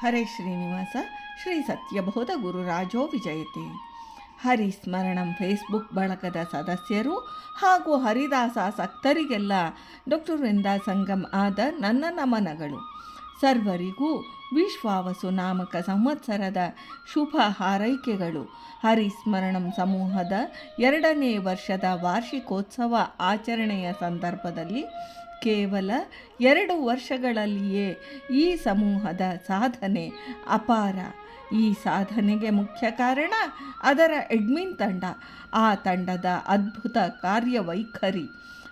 ಹರೇ ಶ್ರೀನಿವಾಸ, ಶ್ರೀ ಸತ್ಯಬೋಧ ಗುರುರಾಜೋ ವಿಜಯತೆ. ಹರಿಸ್ಮರಣಂ ಫೇಸ್ಬುಕ್ ಬಳಗದ ಸದಸ್ಯರು ಹಾಗೂ ಹರಿದಾಸ ಸಕ್ತರಿಗೆಲ್ಲ ಡಾಕ್ಟರ್ ವೃಂದಾ ಸಂಗಮ್ ಆದ ನನ್ನ ನಮನಗಳು. ಸರ್ವರಿಗೂ ವಿಶ್ವಾವಸು ನಾಮಕ ಸಂವತ್ಸರದ ಶುಭ ಹಾರೈಕೆಗಳು. ಹರಿಸ್ಮರಣಂ ಸಮೂಹದ ಎರಡನೇ ವರ್ಷದ ವಾರ್ಷಿಕೋತ್ಸವ ಆಚರಣೆಯ ಸಂದರ್ಭದಲ್ಲಿ ಕೇವಲ ಎರಡು ವರ್ಷಗಳಲ್ಲಿಯೇ ಈ ಸಮೂಹದ ಸಾಧನೆ ಅಪಾರ. ಈ ಸಾಧನೆಗೆ ಮುಖ್ಯ ಕಾರಣ ಅದರ ಎಡ್ಮಿನ್ ತಂಡ. ಆ ತಂಡದ ಅದ್ಭುತ ಕಾರ್ಯವೈಖರಿ.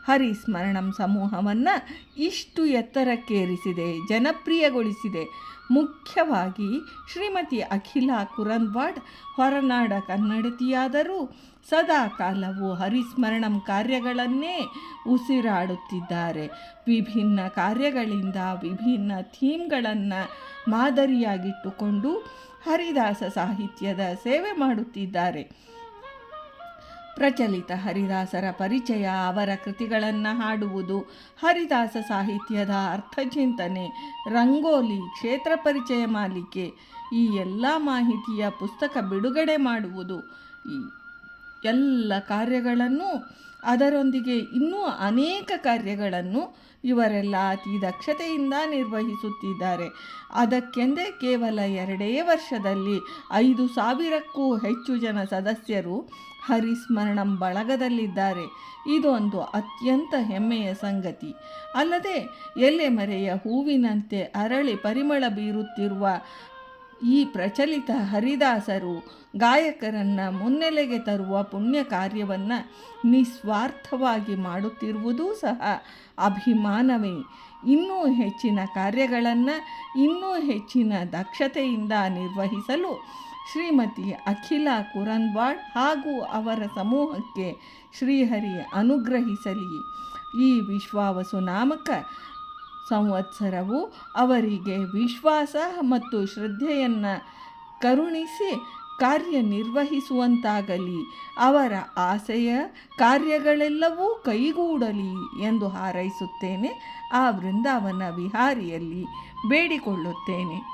ಹರಿಸ್ಮರಣಂ ಸಮೂಹವನ್ನು ಇಷ್ಟು ಎತ್ತರಕ್ಕೇರಿಸಿದೆ, ಜನಪ್ರಿಯಗೊಳಿಸಿದೆ. ಮುಖ್ಯವಾಗಿ ಶ್ರೀಮತಿ ಅಖಿಲಾ ಕುರನ್ವಾಡ್ ಹೊರನಾಡ ಕನ್ನಡತಿಯಾದರೂ ಸದಾ ಕಾಲವು ಹರಿಸ್ಮರಣಂ ಕಾರ್ಯಗಳನ್ನೇ ಉಸಿರಾಡುತ್ತಿದ್ದಾರೆ. ವಿಭಿನ್ನ ಕಾರ್ಯಗಳಿಂದ ವಿಭಿನ್ನ ಥೀಮ್ಗಳನ್ನು ಮಾದರಿಯಾಗಿಟ್ಟುಕೊಂಡು ಹರಿದಾಸ ಸಾಹಿತ್ಯದ ಸೇವೆ ಮಾಡುತ್ತಿದ್ದಾರೆ. ಪ್ರಚಲಿತ ಹರಿದಾಸರ ಪರಿಚಯ ಅವರ ಕೃತಿಗಳನ್ನು ಹಾಡುವುದು, ಹರಿದಾಸ ಸಾಹಿತ್ಯದ ಅರ್ಥಚಿಂತನೆ ರಂಗೋಲಿ ಕ್ಷೇತ್ರ ಪರಿಚಯ ಮಾಲಿಕೆ, ಈ ಎಲ್ಲ ಮಾಹಿತಿಯ ಪುಸ್ತಕ ಬಿಡುಗಡೆ ಮಾಡುವುದು. ಎಲ್ಲ ಕಾರ್ಯಗಳನ್ನು ಅದರೊಂದಿಗೆ ಇನ್ನೂ ಅನೇಕ ಕಾರ್ಯಗಳನ್ನು ಇವರೆಲ್ಲ ಅತಿ ದಕ್ಷತೆಯಿಂದ ನಿರ್ವಹಿಸುತ್ತಿದ್ದಾರೆ. ಅದಕ್ಕೆಂದೇ ಕೇವಲ ಎರಡೇ ವರ್ಷದಲ್ಲಿ ಐದು ಸಾವಿರಕ್ಕೂ ಹೆಚ್ಚು ಜನ ಸದಸ್ಯರು ಹರಿಸ್ಮರಣಂ ಬಳಗದಲ್ಲಿದ್ದಾರೆ. ಇದೊಂದು ಅತ್ಯಂತ ಹೆಮ್ಮೆಯ ಸಂಗತಿ. ಅಲ್ಲದೆ ಎಲೆಮರೆಯ ಹೂವಿನಂತೆ ಅರಳಿ ಪರಿಮಳ ಬೀರುತ್ತಿರುವ ಈ ಪ್ರಚಲಿತ ಹರಿದಾಸರು ಗಾಯಕರನ್ನು ಮುನ್ನೆಲೆಗೆ ತರುವ ಪುಣ್ಯ ಕಾರ್ಯವನ್ನು ನಿಸ್ವಾರ್ಥವಾಗಿ ಮಾಡುತ್ತಿರುವುದೂ ಸಹ ಅಭಿಮಾನವೇ. ಇನ್ನೂ ಹೆಚ್ಚಿನ ಕಾರ್ಯಗಳನ್ನು, ಇನ್ನೂ ಹೆಚ್ಚಿನ ದಕ್ಷತೆಯಿಂದ ನಿರ್ವಹಿಸಲು ಶ್ರೀಮತಿ ಅಖಿಲ ಕುರನ್ವಾಡ್ ಹಾಗೂ ಅವರ ಸಮೂಹಕ್ಕೆ ಶ್ರೀಹರಿ ಅನುಗ್ರಹಿಸಲಿ. ಈ ವಿಶ್ವಾವಸು ನಾಮಕ ಸಂವತ್ಸರವು ಅವರಿಗೆ ವಿಶ್ವಾಸ ಮತ್ತು ಶ್ರದ್ಧೆಯನ್ನು ಕರುಣಿಸಿ ಕಾರ್ಯನಿರ್ವಹಿಸುವಂತಾಗಲಿ. ಅವರ ಆಸೆಯ ಕಾರ್ಯಗಳೆಲ್ಲವೂ ಕೈಗೂಡಲಿ ಎಂದು ಹಾರೈಸುತ್ತೇನೆ. ಆ ವೃಂದಾವನ ವಿಹಾರಿಯಲ್ಲಿ ಬೇಡಿಕೊಳ್ಳುತ್ತೇನೆ.